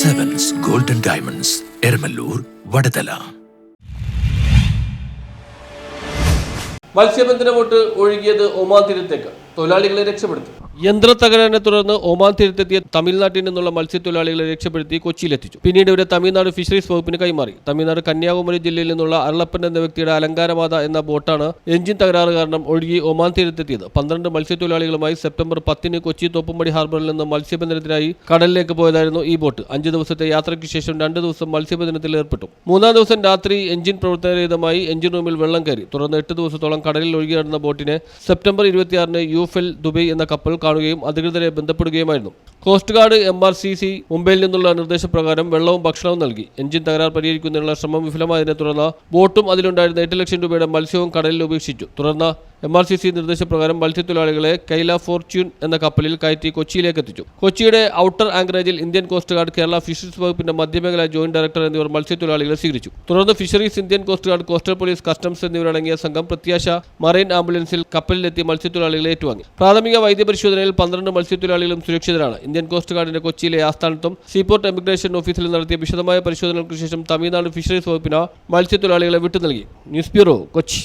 Sevens golden diamonds Eramallur Vadathala. മത്സ്യബന്ധന boat ഒഴുകിയത് ഒമാതിരത്തേക്ക് തൊഴിലാളികളെ രക്ഷപ്പെടുത്തി. യന്ത്ര തകരാറിനെ തുടർന്ന് ഒമാൻ തീരത്തെത്തിയ തമിഴ്നാട്ടിൽ നിന്നുള്ള മത്സ്യത്തൊഴിലാളികളെ രക്ഷപ്പെടുത്തി കൊച്ചിയിലെത്തിച്ചു. പിന്നീട് ഇവരെ തമിഴ്നാട് ഫിഷറീസ് വകുപ്പിന് കൈമാറി. തമിഴ്നാട് കന്യാകുമരി ജില്ലയിൽ നിന്നുള്ള അരളപ്പൻ എന്ന വ്യക്തിയുടെ അലങ്കാരമാത എന്ന ബോട്ടാണ് എഞ്ചിൻ തകരാറ് കാരണം ഒഴുകി ഒമാൻ തീരത്തെത്തിയത്. പന്ത്രണ്ട് മത്സ്യത്തൊഴിലാളികളുമായി സെപ്റ്റംബർ പത്തിന് കൊച്ചി തോപ്പുംപടി ഹാർബറിൽ നിന്ന് മത്സ്യബന്ധനത്തിനായി കടലിലേക്ക് പോയതായിരുന്നു ഈ ബോട്ട്. അഞ്ച് ദിവസത്തെ യാത്രയ്ക്ക് ശേഷം രണ്ട് ദിവസം മത്സ്യബന്ധനത്തിൽ ഏർപ്പെട്ടു. മൂന്നാം ദിവസം രാത്രി എഞ്ചിൻ പ്രവർത്തനരഹിതമായി എഞ്ചിൻ റൂമിൽ വെള്ളം കയറി. തുടർന്ന് എട്ട് ദിവസത്തോളം കടലിൽ ഒഴുകി നടന്ന ബോട്ടിനെ സെപ്റ്റംബർ ഇരുപത്തിയാറിന് യുഫെൽ ദുബൈ എന്ന കപ്പൽ കാണുകയും അധികൃതരെ ബന്ധപ്പെടുകയുമായിരുന്നു. Coast guard M R C C മുംബൈയിൽ നിന്നുള്ള നിർദ്ദേശപ്രകാരം വെള്ളവും ഭക്ഷണവും നൽകി. എഞ്ചിൻ തകരാർ പരിഹരിക്കുന്നതിനുള്ള ശ്രമം വിഫലമായതിനെ തുടർന്ന് ബോട്ടും അതിലുണ്ടായിരുന്ന എട്ട് ലക്ഷം രൂപയുടെ മത്സ്യവും കടലിൽ ഉപേക്ഷിച്ചു. തുടർന്ന് എം ആർ സി സി നിർദ്ദേശപ്രകാരം മത്സ്യത്തൊഴിലാളികളെ കൈല ഫോർച്യൂൺ എന്ന കപ്പലിൽ കയറ്റി കൊച്ചിയിലേക്ക് എത്തിച്ചു. കൊച്ചിയുടെ outer ആങ്കറേജിൽ Indian coast guard Kerala fisheries വകുപ്പിന്റെ മധ്യമേഖല ജോയിന്റ് ഡയറക്ടർ എന്നിവർ മത്സ്യത്തൊഴിലാളികളെ സ്വീകരിച്ചു. തുടർന്ന് fisheries Indian coast guard coastal police customs എന്നിവരടങ്ങിയ സംഘം പ്രത്യാശ മറൈൻ ആംബുലൻസിൽ കപ്പലിലെത്തി മത്സ്യത്തൊഴിലാളികളെ ഏറ്റുവാങ്ങി. പ്രാഥമിക വൈദ്യപരിശോധനയിൽ പന്ത്രണ്ട് മത്സ്യത്തൊഴിലാളികളും സുരക്ഷിതരാണ്. ഇന്ത്യൻ കോസ്റ്റ് ഗാർഡിന്റെ കൊച്ചിയിലെ ആസ്ഥാനത്തും സീപോർട്ട് എമിഗ്രേഷൻ ഓഫീസിൽ നടത്തിയ വിശദമായ പരിശോധനകൾക്ക് ശേഷം തമിഴ്നാട് ഫിഷറീസ് വകുപ്പിന് മത്സ്യത്തൊഴിലാളികളെ വിട്ടു നൽകി ന്യൂസ് ബ്യൂറോ കൊച്ചി.